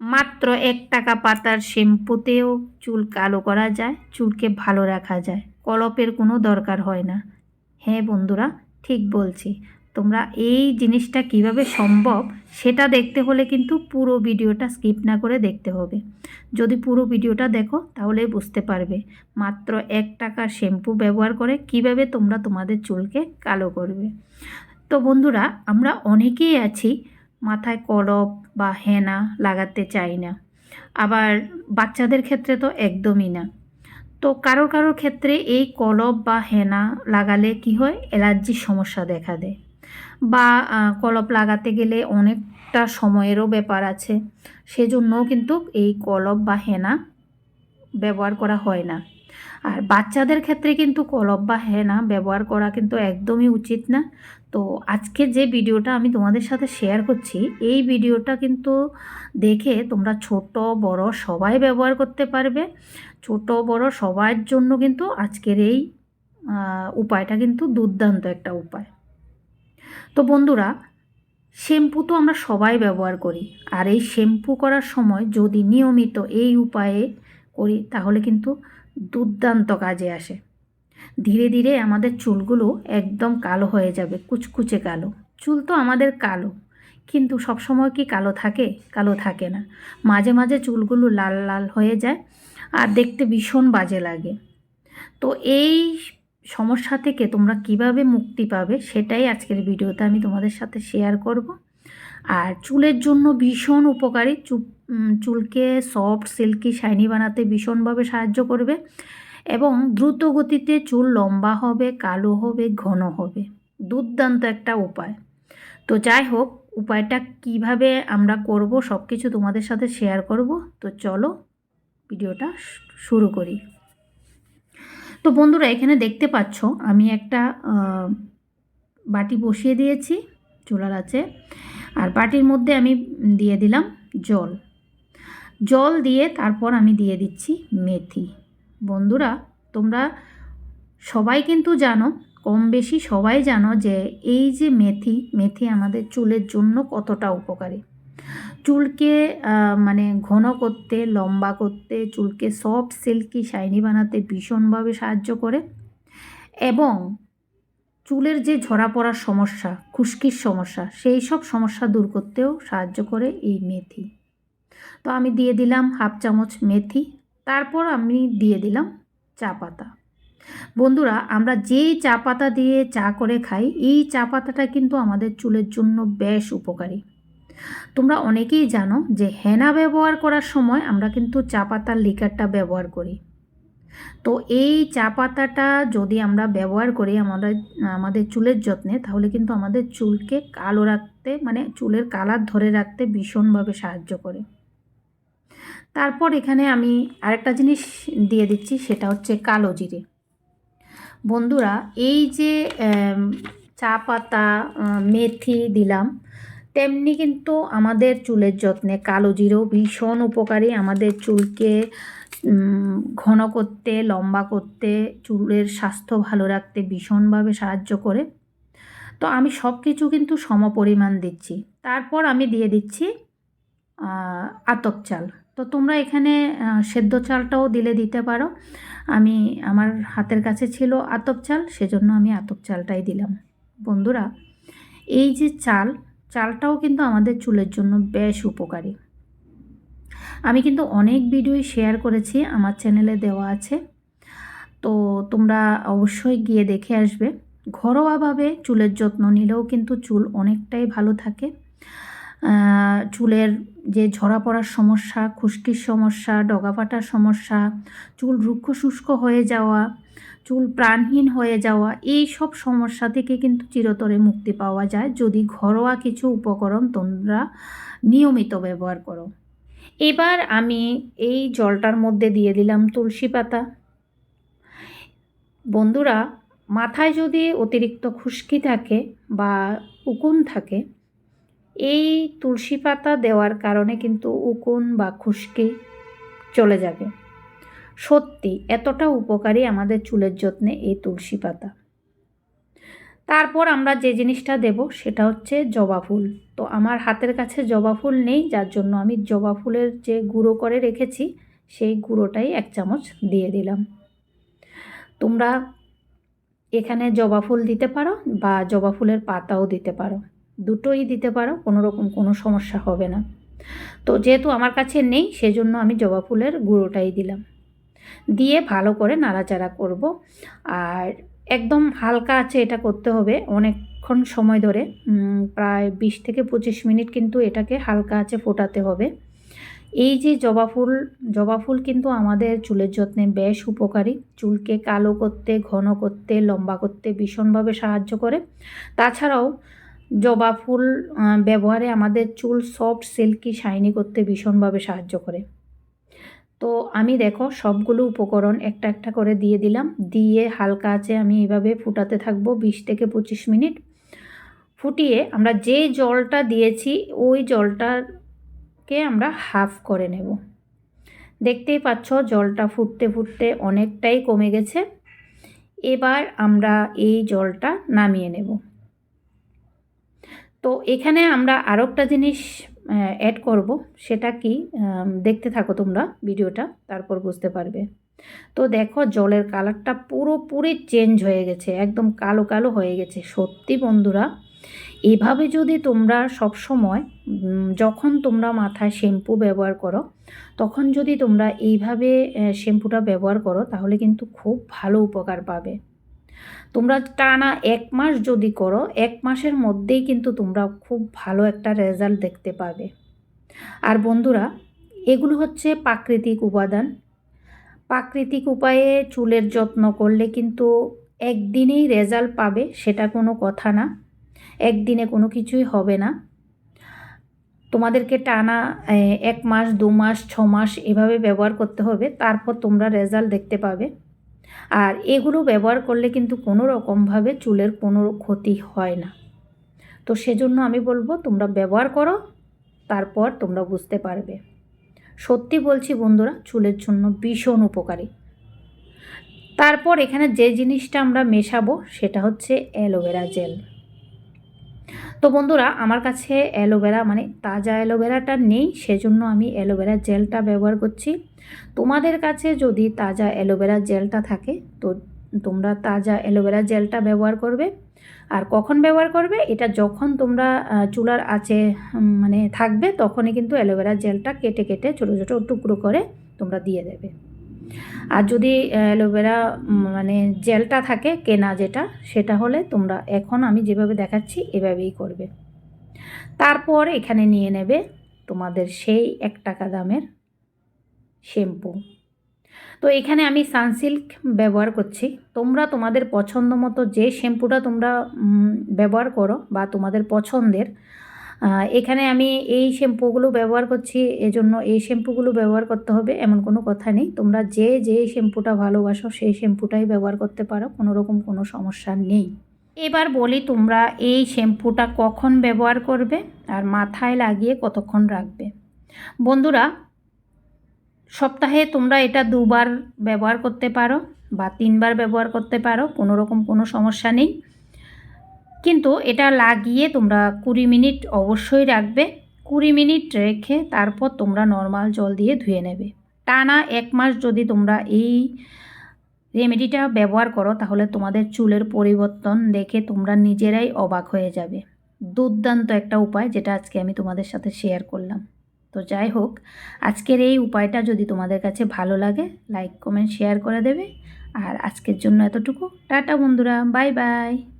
মাত্র এক টাকা পাতার শ্যাম্পুতেও চুল কালো করা যায়, চুলকে ভালো রাখা যায়। কলপের কোনো দরকার হয় না। হ্যাঁ বন্ধুরা, ঠিক বলছি। তোমরা এই জিনিসটা কীভাবে সম্ভব সেটা দেখতে হলে কিন্তু পুরো ভিডিওটা স্কিপ না করে দেখতে হবে। যদি পুরো ভিডিওটা দেখো তাহলে বুঝতে পারবে মাত্র এক টাকার শ্যাম্পু ব্যবহার করে কীভাবে তোমরা তোমাদের চুলকে কালো করবে। তো বন্ধুরা, আমরা অনেকেই আছি মাথায় কলপ বা হেনা লাগাতে চাই না। আবার বাচ্চাদের ক্ষেত্রে তো একদমই না। তো কারও কারোর ক্ষেত্রে এই কলপ বা হেনা লাগালে কি হয়? অ্যালার্জির সমস্যা দেখা দেয়। বা কলপ লাগাতে গেলে অনেকটা সময়েরও ব্যাপার আছে। সেজন্যও কিন্তু এই কলপ বা হেনা ব্যবহার করা হয় না। আর বাচ্চাদের ক্ষেত্রে কিন্তু কলপ বা হেনা ব্যবহার করা কিন্তু একদমই উচিত না। তো আজকে যে ভিডিওটা আমি তোমাদের সাথে শেয়ার করছি, এই ভিডিওটা কিন্তু দেখে তোমরা ছোট, বড় সবাই ব্যবহার করতে পারবে। ছোট, বড় সবার জন্য কিন্তু আজকের এই উপায়টা কিন্তু দুর্দান্ত একটা উপায়। তো বন্ধুরা, শ্যাম্পু তো আমরা সবাই ব্যবহার করি। আর এই শ্যাম্পু করার সময় যদি নিয়মিত এই উপায়ে করি, তাহলে কিন্তু দুর্দান্ত কাজে আসে। ধীরে ধীরে আমাদের চুলগুলো একদম কালো হয়ে যাবে, কুচকুচে কালো। চুল তো আমাদের কালো, কিন্তু সবসময় কি কালো থাকে? কালো থাকে না। মাঝে মাঝে চুলগুলো লাল লাল হয়ে যায় আর দেখতে ভীষণ বাজে লাগে। তো এই সমস্যা থেকে তোমরা কীভাবে মুক্তি পাবে সেটাই আজকের ভিডিওতে আমি তোমাদের সাথে শেয়ার করব। আর চুলের জন্য ভীষণ উপকারী। চুলকে সফট সিল্কি শাইনি বানাতে ভীষণভাবে সাহায্য করবে এবং দ্রুত গতিতে চুল লম্বা হবে, কালো হবে, ঘন হবে। দুর্দান্ত একটা উপায়। তো যাই হোক, উপায়টা কীভাবে আমরা করব সব কিছু তোমাদের সাথে শেয়ার করব। তো চলো ভিডিওটা শুরু করি। তো বন্ধুরা, এখানে দেখতে পাচ্ছ আমি একটা বাটি বসিয়ে দিয়েছি, চুলার আছে আর বাটির মধ্যে আমি দিয়ে দিলাম জল। জল দিয়ে তারপর আমি দিয়ে দিচ্ছি মেথি। বন্ধুরা, তোমরা সবাই কিন্তু জানো, কম বেশি সবাই জানো যে এই যে মেথি মেথি আমাদের চুলের জন্য কতটা উপকারী। চুলকে মানে ঘন করতে, লম্বা করতে, চুলকে সফট, সিল্কি, শাইনি বানাতে ভীষণভাবে সাহায্য করে। এবং চুলের যে ঝরা পড়ার সমস্যা, খুশকির সমস্যা, সেই সব সমস্যা দূর করতেও সাহায্য করে এই মেথি। তো আমি দিয়ে দিলাম হাফ চামচ মেথি, তারপর আমি দিয়ে দিলাম চা পাতা। বন্ধুরা, আমরা যেই চা পাতা দিয়ে চা করে খাই, এই চা পাতাটা কিন্তু আমাদের চুলের জন্য বেশ উপকারী। তোমরা অনেকেই জানো যে হেনা ব্যবহার করার সময় আমরা কিন্তু চা পাতার লিকারটা ব্যবহার করি। তো এই চা পাতাটা যদি আমরা ব্যবহার করি আমাদের আমাদের চুলের যত্নে, তাহলে কিন্তু আমাদের চুলকে কালো রাখতে মানে চুলের কালার ধরে রাখতে ভীষণভাবে সাহায্য করে। তারপর এখানে আমি আরেকটা জিনিস দিয়ে দিচ্ছি, সেটা হচ্ছে কালো জিরে। বন্ধুরা, এই যে চা পাতা মেথি দিলাম, তেমনি কিন্তু আমাদের চুলের যত্নে কালো জিরেও ভীষণ উপকারী। আমাদের চুলকে ঘন করতে, লম্বা করতে, চুলের স্বাস্থ্য ভালো রাখতে ভীষণভাবে সাহায্য করে। তো আমি সব কিছু কিন্তু সমপরিমাণ দিচ্ছি। তারপর আমি দিয়ে দিচ্ছি আতপ চাল। তো তোমরা এখানে সেদ্ধ চালটাও দিলে দিতে পারো। আমি, আমার হাতের কাছে ছিল আতপ চাল, সেজন্য আমি আতপ চালটাই দিলাম। বন্ধুরা, এই যে চাল, চালটাও কিন্তু আমাদের চুলের জন্য বেশ উপকারী। আমি কিন্তু অনেক ভিডিওই শেয়ার করেছি, আমার চ্যানেলে দেওয়া আছে। তো তোমরা অবশ্যই গিয়ে দেখে আসবে। ঘরোয়াভাবে চুলের যত্ন নিলেও কিন্তু চুল অনেকটাই ভালো থাকে। চুলের যে ঝরা পড়ার সমস্যা, খুশকির সমস্যা ডগা ফাটার সমস্যা, চুল রুক্ষ শুষ্ক হয়ে যাওয়া, চুল প্রাণহীন হয়ে যাওয়া, এই সব সমস্যা থেকে কিন্তু চিরতরে মুক্তি পাওয়া যায়। যদি ঘরোয়া কিছু উপকরণ তোমরা নিয়মিত ব্যবহার করো। এবার আমি এই জলটার মধ্যে দিয়ে দিলাম তুলসী পাতা। বন্ধুরা, মাথায় যদি অতিরিক্ত খুশকি থাকে বা উকুন থাকে, এই তুলসী পাতা দেওয়ার কারণে কিন্তু উকুন বা খুশকি চলে যাবে। সত্যি, এতটা উপকারী আমাদের চুলের যত্নে এই তুলসী পাতা। তারপর আমরা যে জিনিসটা দেব সেটা হচ্ছে জবা ফুল। তো আমার হাতের কাছে জবা ফুল নেই, যার জন্য আমি জবা ফুলের যে গুঁড়ো করে রেখেছি, সেই গুঁড়োটাই এক চামচ দিয়ে দিলাম। তোমরা এখানে জবা ফুল দিতে পারো বা জবা ফুলের পাতাও দিতে পারো। দুটোই দিতে পারো, কোনো রকম কোনো সমস্যা হবে না। তো যেহেতু আমার কাছে নেই, সেজন্য আমি জবা ফুলের গুঁড়োটাই দিলাম। দিয়ে ভালো করে নাড়াচাড়া করব। আর একদম হালকা আছে এটা করতে হবে অনেকক্ষণ সময় ধরে। প্রায় বিশ থেকে পঁচিশ মিনিট কিন্তু এটাকে হালকা আছে ফোটাতে হবে। এই যে জবা ফুল জবা ফুল কিন্তু আমাদের চুলের যত্নে বেশ উপকারী। চুলকে কালো করতে, ঘন করতে, লম্বা করতে ভীষণভাবে সাহায্য করে। তাছাড়াও জবা ফুল ব্যবহারে আমাদের চুল সফট, সিল্কি, শাইনি করতে ভীষণভাবে সাহায্য করে। তো আমি দেখো সবগুলো উপকরণ একটা একটা করে দিয়ে দিলাম। দিয়ে হালকা আছে আমি এভাবে ফুটাতে থাকব বিশ থেকে পঁচিশ মিনিট। ফুটিয়ে আমরা যে জলটা দিয়েছি ওই জলটাকে আমরা হাফ করে নেব। দেখতেই পাচ্ছ জলটা ফুটতে ফুটতে অনেকটাই কমে গেছে। এবার আমরা এই জলটা নামিয়ে নেব। তো এখানে আমরা আরও একটা জিনিস অ্যাড করব। সেটা কি দেখতে থাকো তোমরা ভিডিওটা, তারপর বুঝতে পারবে। তো দেখো, জলের কালারটা পুরোপুরি চেঞ্জ হয়ে গেছে, একদম কালো কালো হয়ে গেছে। সত্যি বন্ধুরা, এভাবে যদি তোমরা সব সময় যখন তোমরা মাথায় শ্যাম্পু ব্যবহার করো, তখন যদি তোমরা এইভাবে শ্যাম্পুটা ব্যবহার করো, তাহলে কিন্তু খুব ভালো উপকার পাবে। তোমরা টানা এক মাস যদি করো, এক মাসের মধ্যেই কিন্তু তোমরা খুব ভালো একটা রেজাল্ট দেখতে পাবে। আর বন্ধুরা, এগুলো হচ্ছে প্রাকৃতিক উপাদান। প্রাকৃতিক উপায়ে চুলের যত্ন করলে কিন্তু একদিনেই রেজাল্ট পাবে, সেটা কোনো কথা না। একদিনে কোনো কিছুই হবে না। তোমাদেরকে টানা এক মাস, দু মাস, ছ মাস এভাবে ব্যবহার করতে হবে, তারপর তোমরা রেজাল্ট দেখতে পাবে। আর এগুলো ব্যবহার করলে কিন্তু কোনো রকমভাবে চুলের কোনো ক্ষতি হয় না। তো সেজন্য আমি বলব, তোমরা ব্যবহার করো, তারপর তোমরা বুঝতে পারবে। সত্যি বলছি বন্ধুরা, চুলের জন্য ভীষণ উপকারী। তারপর এখানে যে জিনিসটা আমরা মেশাবো, সেটা হচ্ছে অ্যালোভেরা জেল। তো বন্ধুরা, আমার কাছে অ্যালোভেরা মানে তাজা অ্যালোভেরাটা নেই, সেজন্য আমি অ্যালোভেরা জেলটা ব্যবহার করছি। তোমাদের কাছে যদি তাজা অ্যালোভেরা জেলটা থাকে, তো তোমরা তাজা অ্যালোভেরা জেলটা ব্যবহার করবে। আর কখন ব্যবহার করবে? এটা যখন তোমরা চুলার আছে মানে থাকবে, তখনই কিন্তু অ্যালোভেরা জেলটা কেটে কেটে ছোটো ছোটো টুকরো করে তোমরা দিয়ে দেবে। আর যদি অ্যালোভেরা মানে জেলটা থাকে, কেনা যেটা, সেটা হলে তোমরা এখন আমি যেভাবে দেখাচ্ছি, এভাবেই করবে। তারপর এখানে নিয়ে নেবে তোমাদের সেই এক টাকা দামের শ্যাম্পু। তো এখানে আমি সানসিল্ক ব্যবহার করছি। তোমরা তোমাদের পছন্দ মতো যে শ্যাম্পুটা তোমরা ব্যবহার করো বা তোমাদের পছন্দের এখানে আমি এই শ্যাম্পুগুলো ব্যবহার করছি, এজন্য এই শ্যাম্পুগুলো ব্যবহার করতে হবে, এমন কোনো কথা নেই। তোমরা যে যে শ্যাম্পুটা ভালোবাসো, সেই শ্যাম্পুটাই ব্যবহার করতে পারো, কোনো রকম কোনো সমস্যা নেই। এবার বলি তোমরা এই শ্যাম্পুটা কখন ব্যবহার করবে আর মাথায় লাগিয়ে কতক্ষণ রাখবে। বন্ধুরা, সপ্তাহে তোমরা এটা দুবার ব্যবহার করতে পারো বা তিনবার ব্যবহার করতে পারো, কোনো রকম কোনো সমস্যা নেই। কিন্তু এটা লাগিয়ে তোমরা কুড়ি মিনিট অবশ্যই রাখবে। কুড়ি মিনিট রেখে তারপর তোমরা নর্মাল জল দিয়ে ধুয়ে নেবে। টানা এক মাস যদি তোমরা এই রেমেডিটা ব্যবহার করো, তাহলে তোমাদের চুলের পরিবর্তন দেখে তোমরা নিজেরাই অবাক হয়ে যাবে। দুর্দান্ত একটা উপায় যেটা আজকে আমি তোমাদের সাথে শেয়ার করলাম। তো যাই হোক, আজকের এই উপায়টা যদি তোমাদের কাছে ভালো লাগে লাইক কমেন্ট শেয়ার করে দেবে। আর আজকের জন্য এতটুকু। টাটা বন্ধুরা বাই বাই